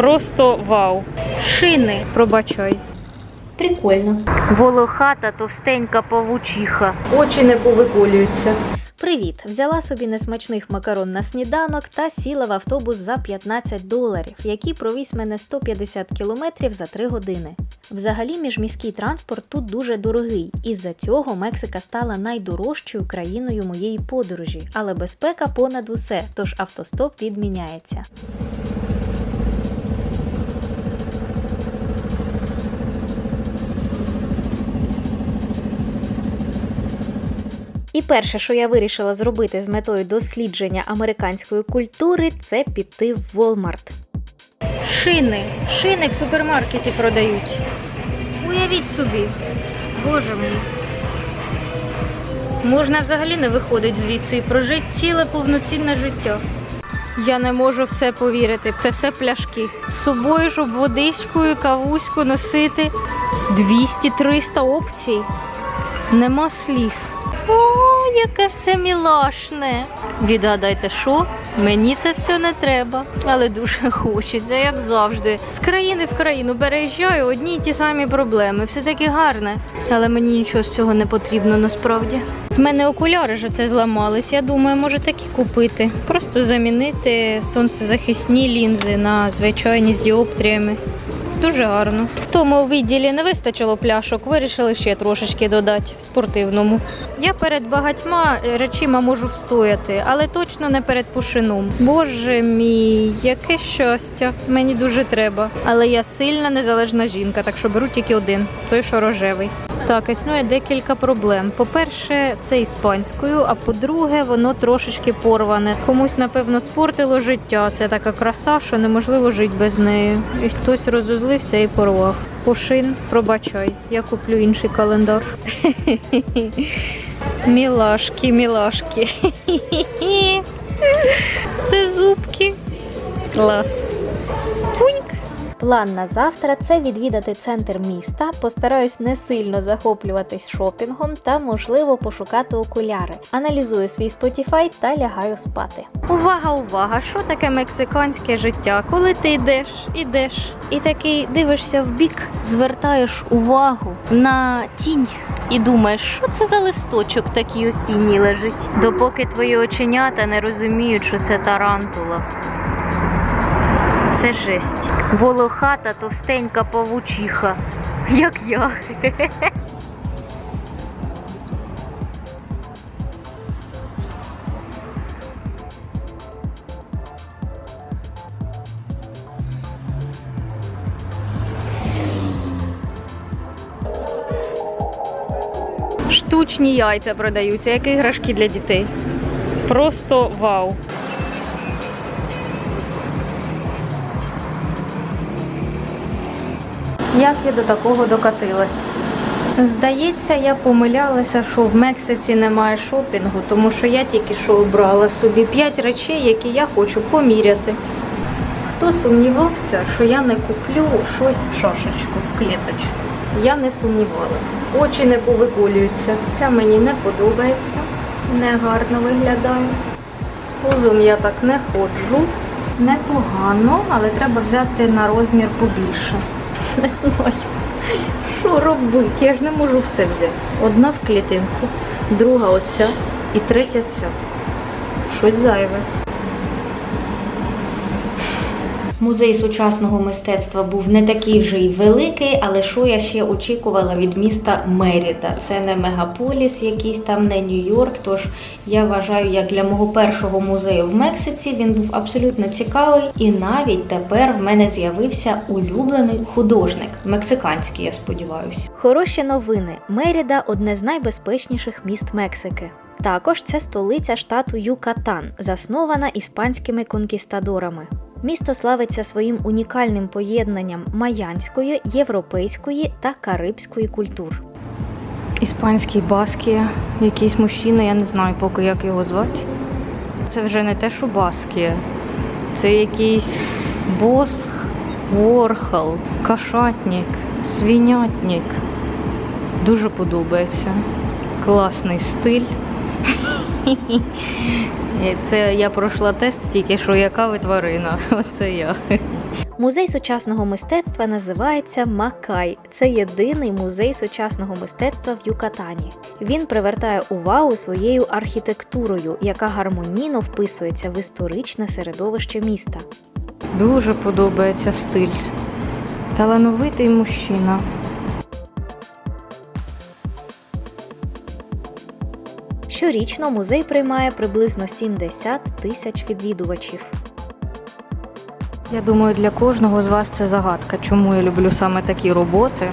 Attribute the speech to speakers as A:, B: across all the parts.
A: Просто вау. Шини, пробачай.
B: Прикольно.
A: Волохата товстенька павучиха. Очі не повиколюються.
B: Привіт! Взяла собі несмачних макарон на сніданок та сіла в автобус за 15 доларів, який провіз мене 150 кілометрів за 3 години. Взагалі, міжміський транспорт тут дуже дорогий, із-за цього Мексика стала найдорожчою країною моєї подорожі, але безпека понад усе, тож автостоп відміняється. І перше, що я вирішила зробити з метою дослідження американської культури, це піти в Walmart.
A: Шини. Шини в супермаркеті продають. Уявіть собі. Боже мій. Можна взагалі не виходити звідси і прожити ціле повноцінне життя. Я не можу в це повірити. Це все пляшки. З собою, щоб водичкою, кавуську носити. 200-300 опцій. Нема слів. О, яке все мілашне. Відгадайте, що? Мені це все не треба, але дуже хочеться, як завжди. З країни в країну переїжджаю одні й ті самі проблеми. Все таки гарне, але мені нічого з цього не потрібно насправді. В мене окуляри ж це зламались. Я думаю, може такі купити. Просто замінити сонцезахисні лінзи на звичайні з діоптріями. Дуже гарно. В тому відділі не вистачило пляшок, вирішили ще трошечки додати в спортивному. Я перед багатьма е, речима можу встояти, але точно не перед пушином. Боже мій, яке щастя! Мені дуже треба. Але я сильна незалежна жінка, так що беру тільки один, той, що рожевий. Так, існує декілька проблем. По-перше, це іспанською, а по-друге, воно трошечки порване. Комусь, напевно, спортило життя. Це така краса, що неможливо жити без неї. І хтось розозлився і порвав. Пушин, пробачай, я куплю інший календар. Мілашки, мілашки. Це зубки. Клас.
B: План на завтра це відвідати центр міста, постараюсь не сильно захоплюватись шопінгом та, можливо, пошукати окуляри. Аналізую свій Spotify та лягаю спати.
A: Увага, увага! Що таке мексиканське життя? Коли ти йдеш, ідеш, і такий дивишся в бік, звертаєш увагу на тінь і думаєш, що це за листочок такий осінній лежить, допоки твої оченята не розуміють, що це тарантула. Це жесть. Волохата товстенька павучиха. Як я. Штучні яйця продаються, як іграшки для дітей. Просто вау. Як я до такого докатилась? Здається, я помилялася, що в Мексиці немає шопінгу, тому що я тільки що обрала собі 5 речей, які я хочу поміряти. Хто сумнівався, що я не куплю щось в шашечку, в клеточку? Я не сумнівалась. Очі не повиколюються. Це мені не подобається, не гарно виглядає. З пузом я так не ходжу. Непогано, але треба взяти на розмір побільше. Не знаю, що робити. Я ж не можу все взяти. Одна в клітинку, друга оця і третя ця. Щось зайве. Музей сучасного мистецтва був не такий вже й великий, але що я ще очікувала від міста Меріда? Це не мегаполіс, якийсь там не Нью-Йорк. Тож я вважаю, як для мого першого музею в Мексиці він був абсолютно цікавий, і навіть тепер в мене з'явився улюблений художник, мексиканський, я сподіваюся.
B: Хороші новини. Меріда одне з найбезпечніших міст Мексики. Також це столиця штату Юкатан, заснована іспанськими конкістадорами. Місто славиться своїм унікальним поєднанням майянської, європейської та карибської культур.
A: Іспанський Баскія, якийсь мужчина, я не знаю поки як його звати. Це вже не те, що Баскія. Це якийсь Босх, Ворхал, Кашатник, Свинятник. Дуже подобається. Класний стиль. Це я пройшла тест тільки що яка ви тварина. Оце я.
B: Музей сучасного мистецтва називається Макай. Це єдиний музей сучасного мистецтва в Юкатані. Він привертає увагу своєю архітектурою, яка гармонійно вписується в історичне середовище міста.
A: Дуже подобається стиль. Талановитий мужчина.
B: Щорічно музей приймає приблизно 70 тисяч відвідувачів.
A: Я думаю, для кожного з вас це загадка, чому я люблю саме такі роботи.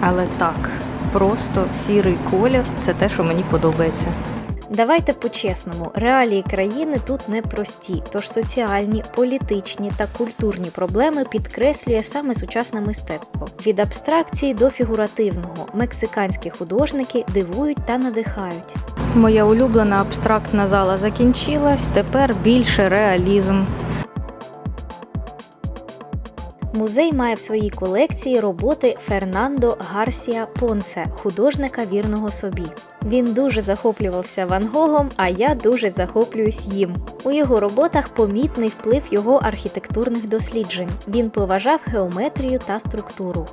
A: Але так, просто сірий колір це те, що мені подобається.
B: Давайте по-чесному, реалії країни тут непрості, тож соціальні, політичні та культурні проблеми підкреслює саме сучасне мистецтво. Від абстракції до фігуративного мексиканські художники дивують та надихають.
A: Моя улюблена абстрактна зала закінчилась, тепер більше реалізм.
B: Музей має в своїй колекції роботи Фернандо Гарсія Понсе, художника вірного собі. Він дуже захоплювався Ван Гогом, а я дуже захоплююсь їм. У його роботах помітний вплив його архітектурних досліджень. Він поважав геометрію та структуру.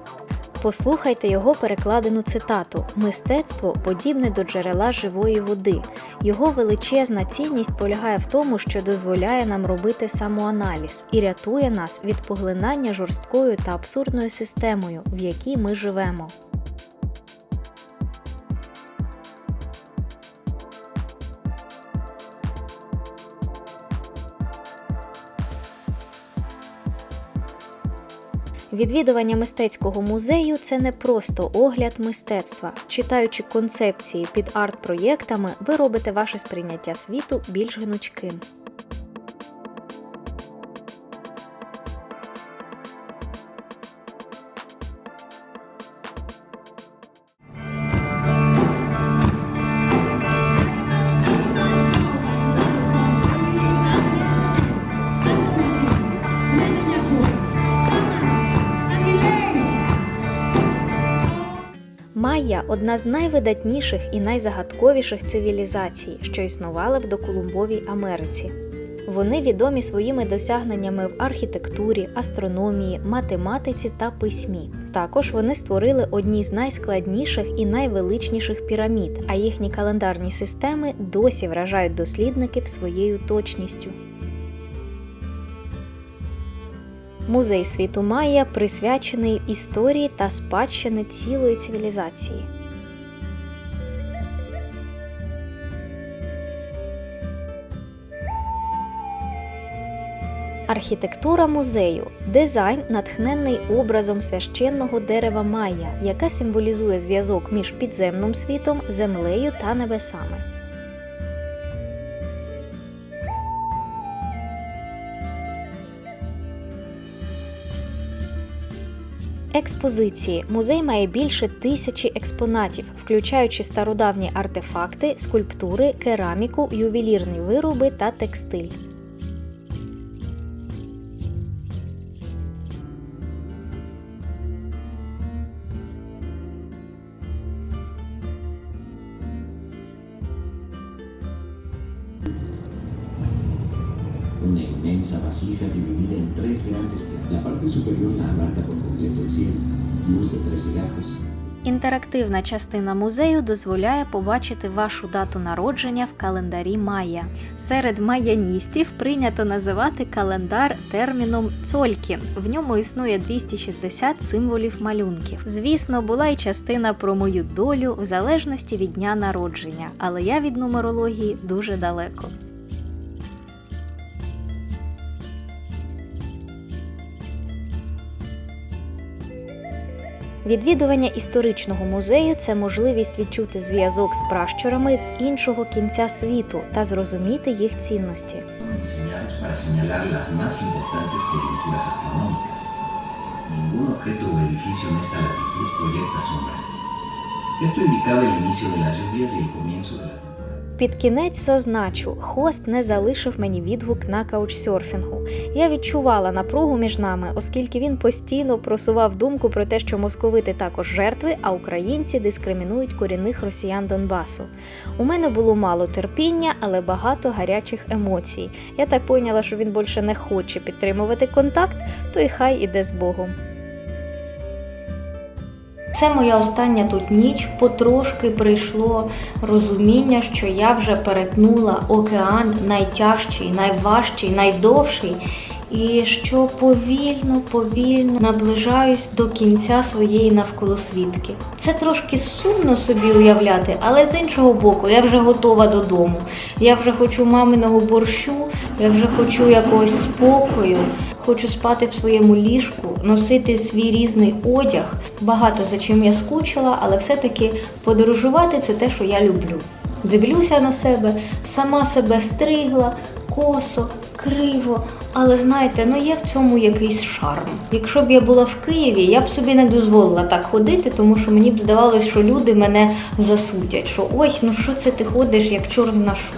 B: Послухайте його перекладену цитату: мистецтво подібне до джерела живої води. Його величезна цінність полягає в тому, що дозволяє нам робити самоаналіз і рятує нас від поглинання жорсткою та абсурдною системою, в якій ми живемо. Відвідування мистецького музею це не просто огляд мистецтва. Читаючи концепції під арт-проєктами, ви робите ваше сприйняття світу більш гнучким. Майя одна з найвидатніших і найзагадковіших цивілізацій, що існували в доколумбовій Америці. Вони відомі своїми досягненнями в архітектурі, астрономії, математиці та письмі. Також вони створили одні з найскладніших і найвеличніших пірамід, а їхні календарні системи досі вражають дослідників своєю точністю. Музей світу Майя присвячений історії та спадщини цілої цивілізації. Архітектура музею дизайн, натхнений образом священного дерева Майя, яке символізує зв'язок між підземним світом, землею та небесами. Експозиції музей має більше тисячі експонатів, включаючи стародавні артефакти, скульптури, кераміку, ювелірні вироби та текстиль.
C: Una inmensa vasija dividida en tres grandes. La parte superior la abarca por
B: Інтерактивна частина музею дозволяє побачити вашу дату народження в календарі Майя. Серед майяністів прийнято називати календар терміном Цолькін. В ньому існує 260 символів малюнків. Звісно, була й частина про мою долю в залежності від дня народження, але я від нумерології дуже далеко. Відвідування історичного музею це можливість відчути зв'язок з пращурами з іншого кінця світу та зрозуміти їх цінності.
C: Ningún objeto o edificio en esta latitud proyecta sombra. Esto indicaba el inicio de las lluvias y el comienzo de la.
B: Під кінець зазначу, хост не залишив мені відгук на каучсерфінгу. Я відчувала напругу між нами, оскільки він постійно просував думку про те, що московити також жертви, а українці дискримінують корінних росіян Донбасу. У мене було мало терпіння, але багато гарячих емоцій. Я так поняла, що він більше не хоче підтримувати контакт, то й хай іде з Богом.
A: Це моя остання тут ніч. Потрошки прийшло розуміння, що я вже перетнула океан найтяжчий, найважчий, найдовший. І що повільно, повільно наближаюсь до кінця своєї навколосвітки. Це трошки сумно собі уявляти, але з іншого боку, я вже готова додому. Я вже хочу маминого борщу, я вже хочу якогось спокою, хочу спати в своєму ліжку, носити свій різний одяг. Багато за чим я скучила, але все-таки подорожувати це те, що я люблю. Дивлюся на себе, сама себе стригла, косо, криво. Але знаєте, ну є в цьому якийсь шарм. Якщо б я була в Києві, я б собі не дозволила так ходити, тому що мені б здавалось, що люди мене засудять. Що ой, ну що це ти ходиш, як чор знашу.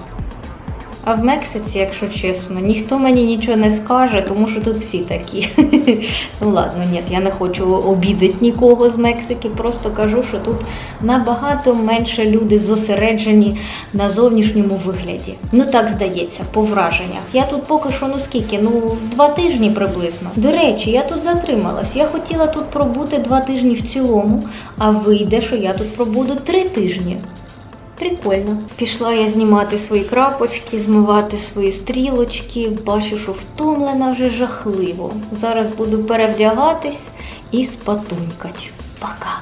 A: А в Мексиці, якщо чесно, ніхто мені нічого не скаже, тому що тут всі такі. ну ладно, ні, я не хочу обідати нікого з Мексики, просто кажу, що тут набагато менше люди зосереджені на зовнішньому вигляді. Ну так здається, по враженнях. Я тут поки що, ну скільки, ну два тижні приблизно. До речі, я тут затрималась. Я хотіла тут пробути два тижні в цілому, а вийде, що я тут пробуду три тижні. Прикольно. Пішла я знімати свої крапочки, змивати свої стрілочки. Бачу, що втомлена вже жахливо. Зараз буду перевдягатись і спатунькать. Пока.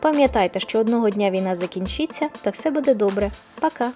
B: Пам'ятайте, що одного дня війна закінчиться та все буде добре. Пока!